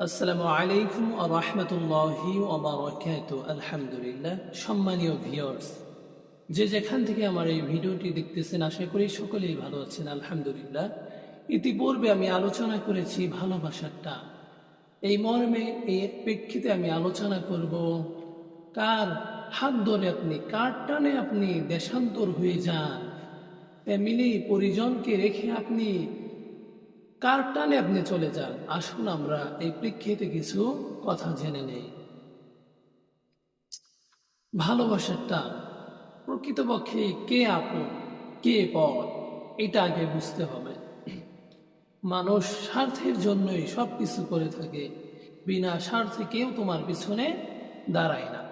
আসসালামু আলাইকুম রহমতুল্লাহি ওবরাকাত আলহামদুলিল্লাহ। সম্মানীয় ভিউয়ার্স, যে যেখান থেকে আমার এই ভিডিওটি দেখতেছেন, আশা করি সকলেই ভালো আছেন, আলহামদুলিল্লাহ। ইতিপূর্বে আমি আলোচনা করেছি ভালোবাসাটা এই মর্মে, এই প্রেক্ষিতে আমি আলোচনা করব, কার হাত ধরে আপনি, কার টানে আপনি দেশান্তর হয়ে যান? ফ্যামিলি, পরিজনকে রেখে আপনি কার টানে আপনি চলে যান? আসুন আমরা এই প্রেক্ষিতে কিছু কথা জেনে নেই। ভালোবাসার টান। প্রকৃতপক্ষে কে আপন, কে পর, এটা আগে বুঝতে হবে। মানুষ স্বার্থের জন্যই সব কিছু করে থাকে। বিনা স্বার্থে কেউ তোমার পিছনে দাঁড়ায় না।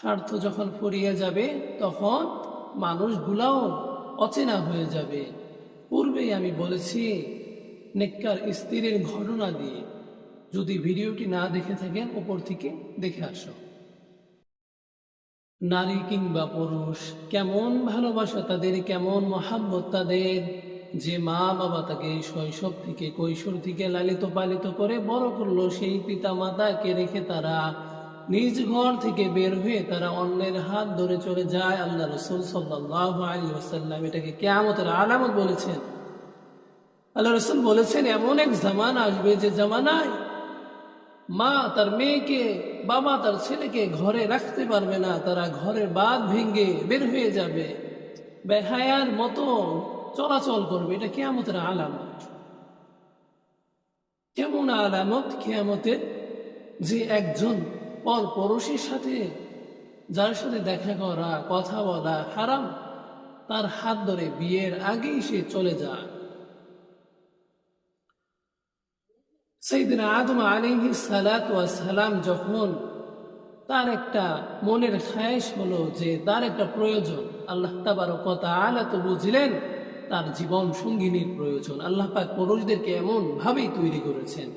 স্বার্থ যখন ফুরিয়ে যাবে, তখন মানুষগুলাও অচেনা হয়ে যাবে। পূর্বেই আমি বলেছি নেককার স্ত্রীর ঘটনা দিয়ে যদি ভিডিওটি না দেখে থাকেন, উপর থেকে দেখে আসো। নারী কিংবা পুরুষ, কেমন ভালোবাসা তাদের, কেমন মহাব্বত তাদের? যে মা বাবা তাকে শৈশব থেকে, কৈশোর থেকে লালিত পালিত করে বড় করল, সেই পিতা মাতাকে রেখে তারা নিজ ঘর থেকে বের হয়ে তারা অন্যের হাত ধরে চলে যায়। আল্লাহ রসুল সাল্লাহ আলী ওসাল্লাম এটাকে কেয়ামতের আলামত বলেছেন। আল্লাহ রসুল বলেছেন, এমন এক জামান আসবে যে জামানায় মা তার মেয়েকে, বাবা তার ছেলেকে ঘরে রাখতে পারবে না, তারা ঘরের বাদ ভেঙে বের হয়ে যাবে। বেহায়ার মতো চলাচল করবে। এটা কেয়ামতের আলামত। কেমন আলামত কেয়ামতের যে একজন পর পড়োশীর সাথে, যার সাথে দেখা করা, কথা বলা হারাম, তার হাত ধরে বিয়ের আগেই সে চলে যায়। সেইদিন আদম আলিহি সালাত সালাম যখন তার একটা মনের খায়েশ হলো যে তার একটা প্রয়োজন, আল্লাহ তাবার কথা আলা তো বুঝলেন, তার জীবন সঙ্গিনীর প্রয়োজন। আল্লাহ পাক পুরুষদেরকে এমন ভাবেই তৈরি করেছেন।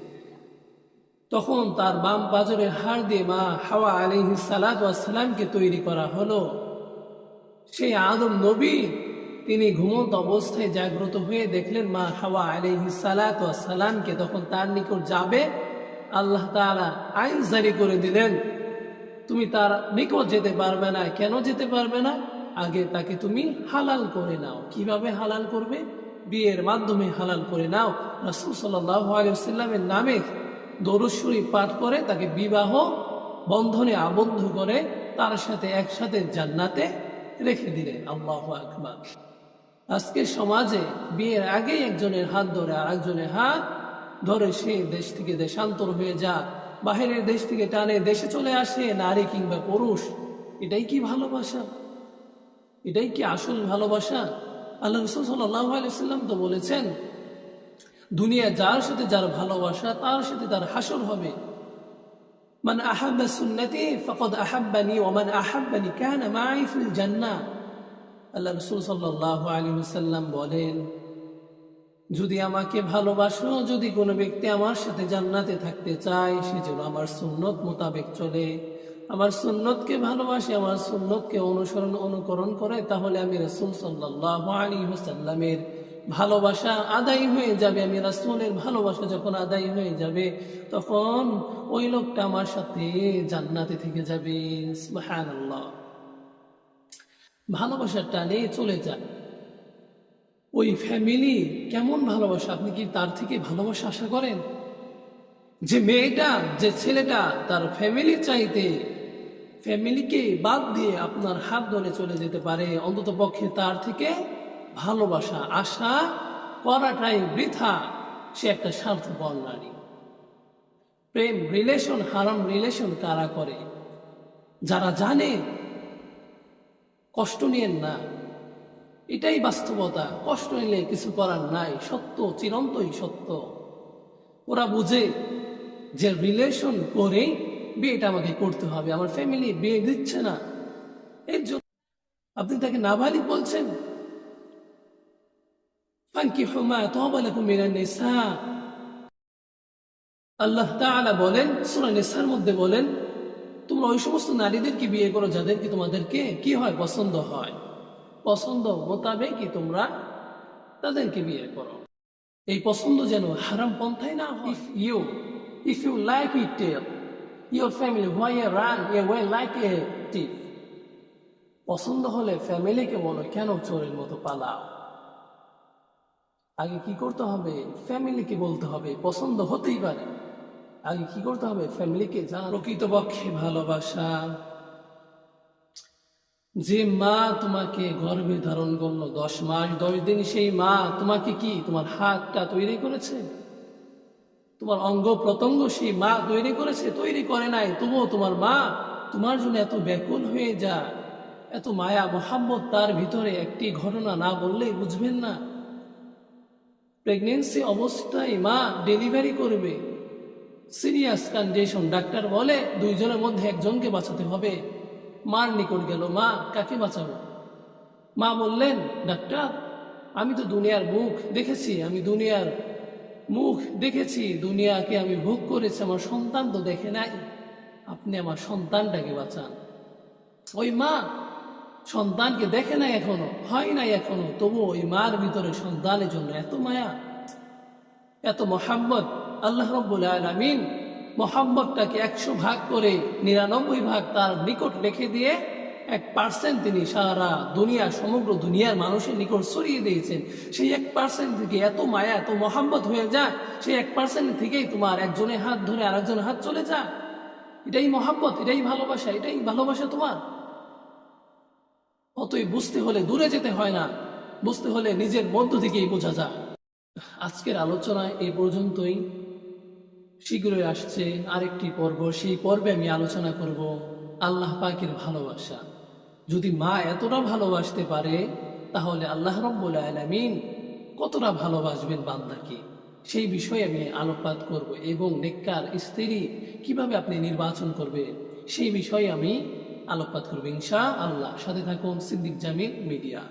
তখন তার বাম পাজরের হাড় দিয়ে মা হাওয়া আলিহি সালাত সালামকে তৈরি করা হলো। সেই আদম নবী তিনি ঘুমন্ত অবস্থায় জাগ্রত হয়ে দেখলেন, মা হাওয়া আলাইহি সালাত সালামকে তখন তার নিকট যাবে। আল্লাহ তাআলা আইন জারি করে দিলেন, তুমি তার নিকট যেতে পারবে না, কেন যেতে পারবে না? আগে তাকে তুমি হালাল করে নাও। কীভাবে হালাল করবে? বিয়ের মাধ্যমে হালাল করে নাও। রাসূল সাল্লামের নামে দরুশ্বরী পাঠ করে তাকে বিবাহ বন্ধনে আবদ্ধ করে তার সাথে একসাথে জান্নাতে রেখে দিলেন। আল্লাহ আকবার। আজকে সমাজে বিয়ের আগে একজনের হাত ধরে আর একজনের হাত ধরে সে দেশ থেকে দেশান্তর হয়ে যাক, বাহিরের দেশ থেকে টানে দেশে চলে আসে, নারী কিংবা পুরুষ। এটাই কি ভালোবাসা? এটাই কি আসল ভালোবাসা? আল্লাহ রসুল তো বলেছেন, দুনিয়া যার সাথে যার ভালোবাসা, তার সাথে তার হাসর হবে। মানে আহাব্বা সুন্নতি, ফকদ আহাব্বানি ওমান আহাব্বানি কেন মাইফুল জান্না আল্লাহ রসুল সাল্লাহ আলী সাল্লাম বলেন, যদি আমাকে ভালোবাসো, যদি কোনো ব্যক্তি আমার সাথে জান্নাতে থাকতে চায়, সে যেন আমার সুন্নত মোতাবেক চলে। আমার সুন্নতকে ভালোবাসে, আমার সুন্নতকে অনুসরণ, অনুকরণ করে, তাহলে আমি রসুল সাল্লাহ আলী সাল্লামের ভালোবাসা আদায় হয়ে যাবে। আমি রাসুলের ভালোবাসা যখন আদায় হয়ে যাবে, তখন ওই লোকটা আমার সাথে জান্নাতে থেকে যাবে। সুবহানাল্লাহ। ভালোবাসার টানে চলে যায়। ওই ফ্যামিলি কেমন ভালোবাসা? আপনি কি তার থেকে ভালোবাসা আশা করেন? যে মেয়েটা, যে ছেলেটা তার ফ্যামিলি চাইতে ফ্যামিলিকে বাদ দিয়ে আপনার হাত ধরে চলে যেতে পারে, অন্তত পক্ষে তার থেকে ভালোবাসা আশা করাটাই বৃথা। সে একটা স্বার্থপর নারী। প্রেম রিলেশন হারাম রিলেশন কারা করে? যারা জানে কষ্ট নিয়েন না। এটাই বাস্তবতা। কষ্ট নিলে কিছু করার নাই। সত্য, চিরন্তই সত্য। ওরা বুঝে যে রিলেশন করে বিয়েটা আমাকে করতে হবে। আমার ফ্যামিলি বিয়ে দিচ্ছে না। এর জন্য আপনি তাকে নাবালিক বলছেন। আল্লাহ বলেন, সূরা নিসার মধ্যে বলেন তোমরা ওই সমস্ত নারীদেরকে বিয়ে করো যাদেরকে তোমাদেরকে কি হয়? পছন্দ হয়। পছন্দ মোতাবেকই তোমরা তাদেরকে বিয়ে করো। এই পছন্দ যেন হারাম পন্থায় না হয়। You If you like it, tell family family why you run away like a thief. পছন্দ হলে ফ্যামিলিকে বলো কেন চোরের মতো পালাও? আগে কি করতে হবে? ফ্যামিলিকে বলতে হবে পছন্দ হতেই পারে। আগে কি করতে হবে? ফ্যামিলিকে জানা প্রকৃতপক্ষে ভালোবাসা। যে মা তোমাকে গর্ভে ধারণ করল দশ মাস, দশ দিন সেই মা তোমাকে কি তোমার হাতটা তৈরি করেছে? তোমার অঙ্গ প্রত্যঙ্গ সেই মা তৈরি করেছে? তৈরি করে নাই। তবুও তোমার মা তোমার জন্য এত ব্যাকুল হয়ে যা এত মায়া মোহাম্মত তার ভিতরে একটি ঘটনা না বললেই বুঝবেন না। প্রেগনেন্সি অবস্থায় মা ডেলিভারি করবে। Serious condition. ডাক্তার বলে, দুইজনের মধ্যে একজনকে বাঁচাতে হবে। মার নিকট গেল, মা, কাকে বাঁচাবো? মা বললেন, ডাক্তার, আমি তো দুনিয়ার মুখ দেখেছি, আমি দুনিয়ার মুখ দেখেছি, দুনিয়াকে আমি ভোগ করেছি, আমার সন্তান তো দেখে নাই। আপনি আমার সন্তানটাকে বাঁচান। ওই মা সন্তানকে দেখে নাই এখনও, হয় নাই এখনও তবু ওই মার ভিতরে সন্তানের জন্য এত মায়া, এত মোহাম্মত আল্লাহ রব্বুল আলমিন মোহাম্মতটাকে একশো ভাগ করে নিরানব্বই ভাগ তার নিকট রেখে দিয়ে এক পার্সেন্ট তিনি সারা দুনিয়া, সমগ্র দুনিয়ার মানুষের নিকট সরিয়ে দিয়েছেন। সেই এক পার্সেন্ট থেকে এত মায়া, এত মোহাম্মত হয়ে যায়, সেই এক পার্সেন্ট থেকেই তোমার একজনের হাত ধরে আরেকজনের হাত চলে যায়। এটাই মোহাম্মত এটাই ভালোবাসা এটাই ভালোবাসা তোমার। অতই বুঝতে হলে দূরে যেতে হয় না, বুঝতে হলে নিজের মধ্য থেকেই বোঝা যায়। আজকের আলোচনায় এই পর্যন্তই। শীঘ্রই আসছে আরেকটি পর্ব। সেই পর্বে আমি আলোচনা করব আল্লাহ পাকের ভালোবাসা। যদি মা এতটা ভালোবাসতে পারে, তাহলে আল্লাহ রব্বুল আলমিন কতটা ভালোবাসবেন বান্দাকে? সেই বিষয়ে আমি আলোকপাত করব এবং নেককার স্ত্রী কীভাবে আপনি নির্বাচন করবে সেই বিষয়ে আমি আলোকপাত করব ইনশা আল্লাহ সাথে থাকুন সিদ্দিক জামিল মিডিয়া।